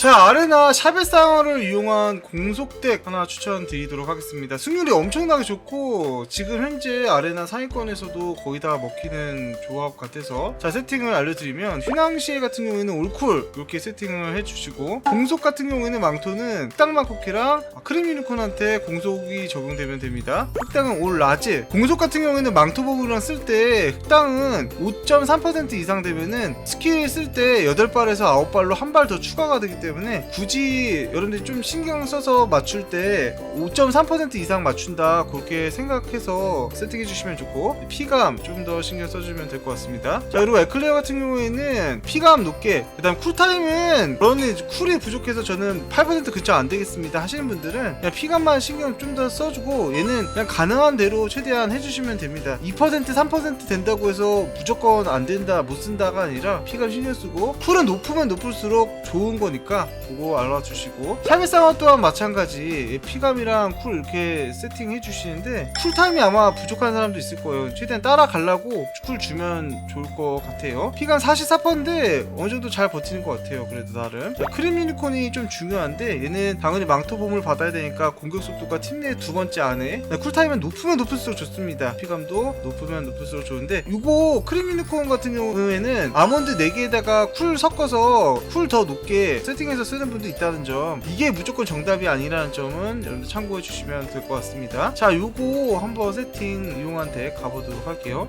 자 아레나 샤베상어를 이용한 공속덱 하나 추천드리도록 하겠습니다. 승률이 엄청나게 좋고 지금 현재 아레나 상위권에서도 거의 다 먹히는 조합 같아서 자 세팅을 알려드리면 휘낭시에 같은 경우에는 올쿨 이렇게 세팅을 해주시고 공속 같은 경우에는 망토는 흑당만 쿠키랑 크림 유니콘한테 공속이 적용되면 됩니다. 흑당은 올 라지 공속 같은 경우에는 망토 버블이랑 쓸 때 흑당은 5.3% 이상 되면은 스킬 쓸 때 8발에서 9발로 한 발 더 추가가 되기 때문에 굳이 여러분들이 좀 신경 써서 맞출 때 5.3% 이상 맞춘다 그렇게 생각해서 세팅해 주시면 좋고 피감 좀 더 신경 써주면 될 것 같습니다. 자 그리고 에클레어 같은 경우에는 피감 높게 그 다음 쿨타임은 그러니 쿨이 부족해서 저는 8% 근처 안 되겠습니다 하시는 분들은 그냥 피감만 신경 좀 더 써주고 얘는 그냥 가능한 대로 최대한 해주시면 됩니다. 2% 3% 된다고 해서 무조건 안 된다 못 쓴다가 아니라 피감 신경 쓰고 쿨은 높으면 높을수록 좋은 거니까 그거 알아주시고. 샤베상어 또한 마찬가지. 피감이랑 쿨 이렇게 세팅해 주시는데 쿨타임이 아마 부족한 사람도 있을 거예요. 최대한 따라가려고 쿨 주면 좋을 것 같아요. 피감 44%인데 어느 정도 잘 버티는 것 같아요 그래도 나름. 자, 크림 유니콘이 좀 중요한데 얘는 당연히 망토봄을 받아야 되니까 공격 속도가 팀 내 두 번째 안에 네, 쿨타임은 높으면 높을수록 좋습니다. 피감도 높으면 높을수록 좋은데 이거 크림 유니콘 같은 경우에는 아몬드 4개에다가 쿨 섞어서 쿨 더 높게 세팅 해서 쓰는 분도 있다는 점 이게 무조건 정답이 아니라는 점은 여러분들 참고해 주시면 될 것 같습니다. 자 요거 한번 세팅 이용한 덱 가보도록 할게요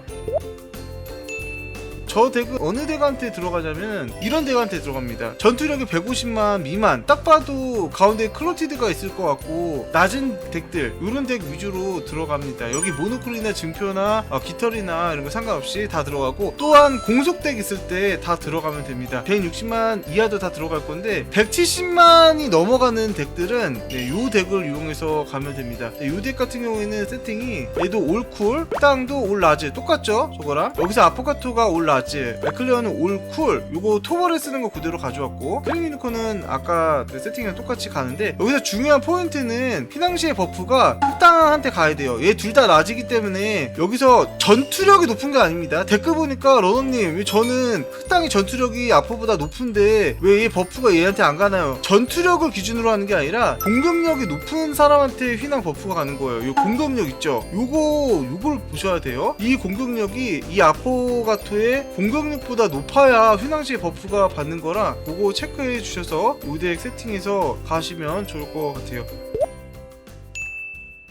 저 덱은 어느 덱한테 들어가냐면 이런 덱한테 들어갑니다. 전투력이 150만 미만. 딱 봐도 가운데 클로티드가 있을 것 같고 낮은 덱들 이런 덱 위주로 들어갑니다. 여기 모노클이나 증표나 어, 깃털이나 이런 거 상관없이 다 들어가고 또한 공속 덱 있을 때 다 들어가면 됩니다. 160만 이하도 다 들어갈 건데 170만이 넘어가는 덱들은 네, 요 덱을 이용해서 가면 됩니다. 네, 요덱 같은 경우에는 세팅이 얘도 올쿨, 땅도 올 라즈 똑같죠? 저거랑 여기서 아포카토가 올 라즈, 맥클레어는 올 쿨. 요거 토벌에 쓰는 거 그대로 가져왔고 유니콘은 아까 그 세팅이랑 똑같이 가는데 여기서 중요한 포인트는 피낭시의 버프가 흑당한테 가야 돼요. 얘 둘 다 라즈이기 때문에 여기서 전투력이 높은 게 아닙니다. 댓글 보니까 러너님 왜 저는 흑당의 전투력이 아포보다 높은데 왜 얘 버프가 얘한테 안 가나요? 전투력을 기준으로 하는 게 아니라 공격력이 높은 사람한테 휘낭 버프가 가는 거예요. 요 공격력 있죠? 요거 요걸 보셔야 돼요. 이 공격력이 이 아포가토의 공격력보다 높아야 휘낭시의 버프가 받는 거라 그거 체크해 주셔서 요덱 세팅해서 가시면 좋을 것 같아요.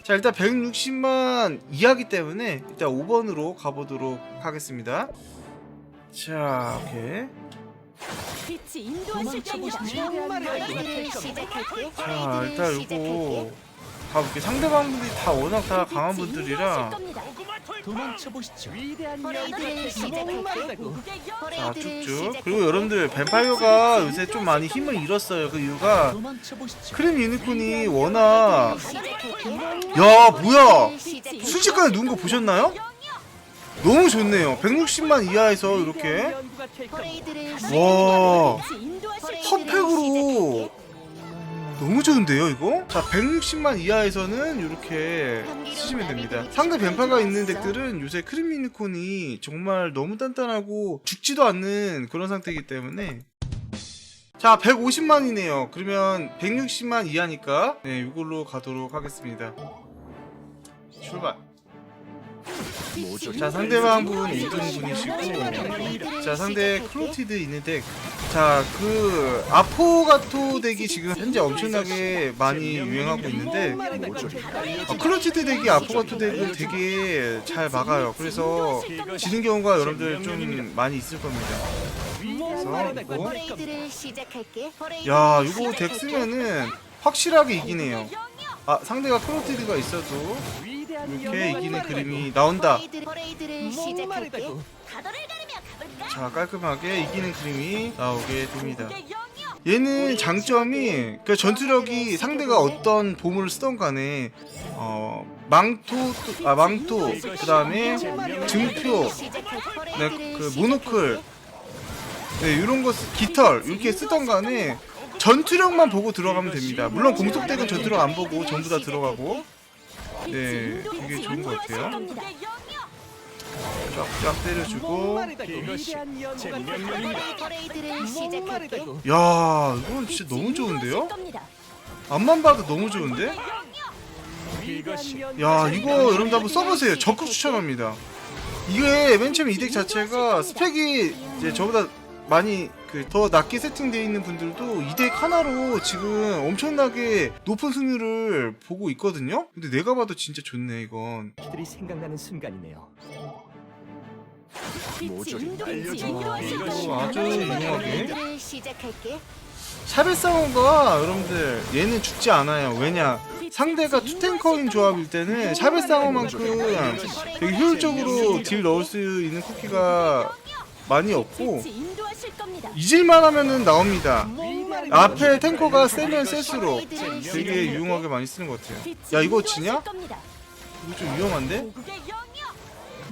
자 일단 160만 이하기 때문에 일단 5번으로 가보도록 하겠습니다. 자 오케이. 빛이 인도하실 때입니다. 너희들을 시작할게. 자 일단 요거 가볼게 상대방분들이 다 워낙 다 강한 분들이라 도망쳐 보시죠. 위대한 너희들을 시작할게. 자 쭉쭉 그리고 여러분들 뱀파이어가 요새 좀 많이 힘을 잃었어요 그 이유가 도망쳐 보시죠. 크림 유니콘이 워낙. 야 뭐야. 순식간에 누운 거 보셨나요? 너무 좋네요 160만 이하에서 이렇게 와. 헛팩으로 너무 좋은데요 이거? 자 160만 이하에서는 이렇게 쓰시면 됩니다. 상대 뱀파가 있는 덱들은 요새 크림 유니콘이 정말 너무 단단하고 죽지도 않는 그런 상태이기 때문에. 자 150만이네요. 그러면 160만 이하니까 네 이걸로 가도록 하겠습니다. 출발. 자 상대방 분 2등 분이시고 자 상대 클로티드 있는 덱. 자 그 아포가토 덱이 지금 현재 엄청나게 많이 유행하고 있는데 아, 클로티드 덱이 아포가토 덱을 되게 잘 막아요. 그래서 지는 경우가 여러분들 좀 많이 있을 겁니다. 야 이거 덱 쓰면은 확실하게 이기네요. 아 상대가 클로티드가 있어도 이렇게 이기는 그림이 나온다. 자 깔끔하게 이기는 그림이 나오게 됩니다. 얘는 장점이 그 전투력이 상대가 어떤 보물을 쓰던 간에 어 망토 아 망토 그 다음에 증표 네, 그 모노클 네 이런 거 쓰- 깃털 이렇게 쓰던 간에 전투력만 보고 들어가면 됩니다. 물론 공속덱은 전투력 안 보고 전부 다 들어가고 네 되게 좋은 것 같아요. 쫙쫙 때려주고 이것이 제될 명령입니다. 퍼레이드를 시작할게. 목마르다고 야 이건 진짜 너무 좋은데요? 앞만 봐도 너무 좋은데? 이것이 야 이거 여러분들 한번 써보세요. 적극 추천합니다. 이게 맨 처음에 이덱 자체가 스펙이 이제 저보다 많이 그 더 낮게 세팅되어 있는 분들도 이 덱 하나로 지금 엄청나게 높은 승률을 보고 있거든요? 근데 내가 봐도 진짜 좋네 이건. 들이 생각나는 순간이네요. 아주 퍼레이드를 시작할게. 샤베 싸움과 여러분들 얘는 죽지 않아요 왜냐 상대가 투탱커인 조합일 때는 샤베 싸움만큼 되게 효율적으로 딜 넣을 수 있는 쿠키가 많이 없고 인도하실 겁니다. 잊을만 하면은 나옵니다 앞에 탱커가 세면 셀수록 되게. 유용하게 많이 쓰는 것 같아요 야 이거 지냐? 이거 좀 위험한데? 고국의.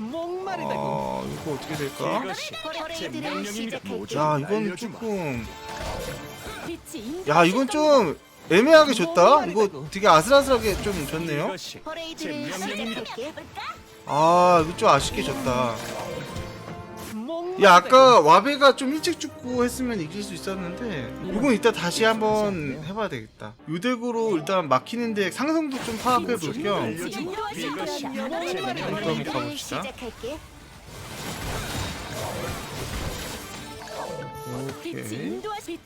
목마르다고 아 이거 어떻게 될까? 이것이 제 퍼레이드를 명령입니다. 시작할게. 모조리 야 이건. 조금 빛이 야 이건. 좀 애매하게 줬다? 이거 되게 아슬아슬하게 좀 줬네요 이것이 퍼레이드를 제 명령입니다. 시작할게. 아 이거 좀 아쉽게 목마르다고 야 아까 와베가 좀 일찍 죽고 했으면 이길 수 있었는데 이건 이따 다시 한번 해봐야 되겠다 요 덱으로 일단 막히는데 상성도 좀 파악해 볼겸 빛이 인도하 빛이 인도하실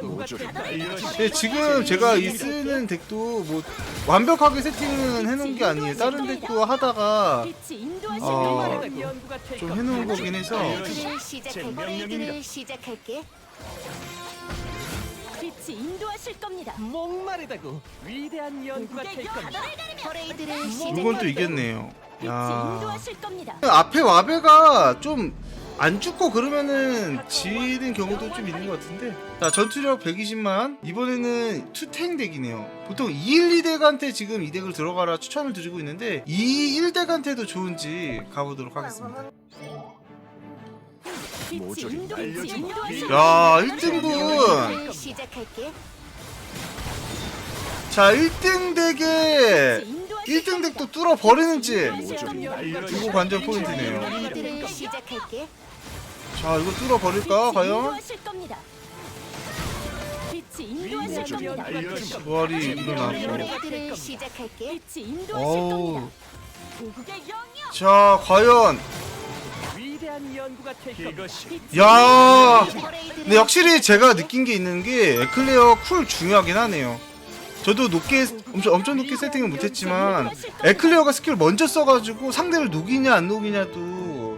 누가 날려주마. 근데 지금 제가 이 쓰는 덱도 뭐 완벽하게 세팅은 해놓은 게 아니에요 다른 덱도 하다가 빛이 인도하실 어, 좀. 해놓은 거긴 해서 시작할게. 빛이 인도하실 겁니다. 목마르다고 위대한 연구가 될 겁니다. 퍼레이드를. 이건 또 이겼네요 빛이 야 인도하실 겁니다. 앞에 와베가 좀 안 죽고 그러면은 지는 경우도 좀 있는 것 같은데 자 전투력 120만 이번에는 투탱 덱이네요 보통 212 덱한테 지금 이 덱을 들어가라 추천을 드리고 있는데 221 덱한테도 좋은지 가보도록 하겠습니다 모조리 날려주마. 야 겁니다. 1등분 퍼레이드를 시작할게. 자 1등 덱에 빛이 인도하실 1등 겁니다. 덱도 뚫어 버리는지 모조리 날려주마. 이거 관전 포인트네요 퍼레이드를 시작할게. 자 이거 뚫어 버릴까 과연? 인도하실 겁니다. 빛이 인도하실 모조리 겁니다. 날려주마. 부활이 시작할게. 빛이 인도하실 어우 겁니다. 고국의 영역. 자 과연 위대한 연구가 될 겁니다. 이것이 야 근데 확실히 제가 느낀 게 있는 게 에클레어 쿨 중요하긴 하네요. 저도 높게 엄청 엄청 높게 세팅을 못했지만 에클레어가 스킬 먼저 써가지고 상대를 녹이냐 안 녹이냐도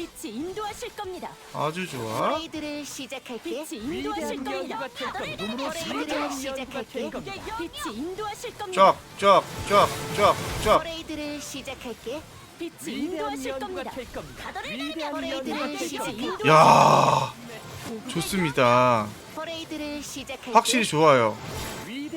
레이드를 겁니다. 시작할게. 과연 어떻게 될지. 빛이 인도하실 겁니다. 자, 클로티드 덱. 위대한 제 연구가 될 명령입니다. 퍼레이드를 빛이 인도하실 시작할게. 겁니다. 정신 없어요.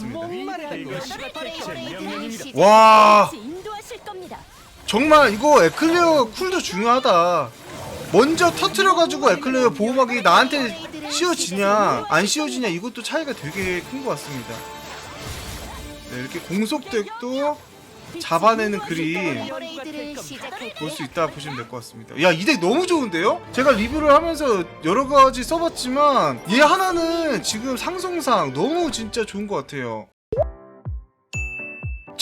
명령입니다. 시작. 와, 빛이 인도하실 겁니다. 정말 이거 에클레어 쿨도 중요하다. 먼저 터트려가지고 에클레어 보호막이 나한테 씌워지냐 안 씌워지냐 이것도 차이가 되게 큰 것 같습니다. 네, 이렇게 공속덱도 잡아내는 그림. 볼 수 있다 보시면 될 것 같습니다. 야, 이 덱 너무 좋은데요? 제가 리뷰를 하면서 여러 가지 써봤지만 얘 하나는 지금 상성상 너무 진짜 좋은 것 같아요.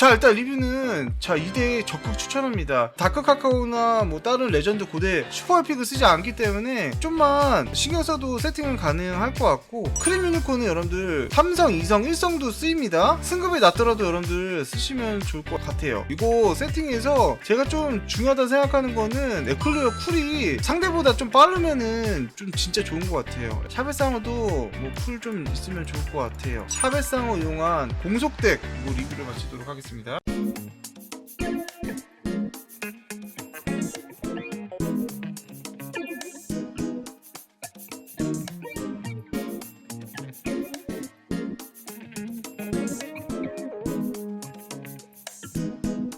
자 일단 리뷰는 자 2대 적극 추천합니다. 다크 카카오나 뭐 다른 레전드 고대 슈퍼 에픽을 쓰지 않기 때문에 좀만 신경 써도 세팅은 가능할 것 같고 크림 유니콘은 여러분들 3성, 2성, 1성도 쓰입니다. 승급이 낮더라도 여러분들 쓰시면 좋을 것 같아요. 이거 세팅에서 제가 좀 중요하다 생각하는 거는 에클리어 쿨이 상대보다 좀 빠르면은 좀 진짜 좋은 것 같아요. 샤베상어도 뭐 쿨 좀 있으면 좋을 것 같아요. 샤베상어 이용한 공속덱 이거 리뷰를 마치도록 하겠습니다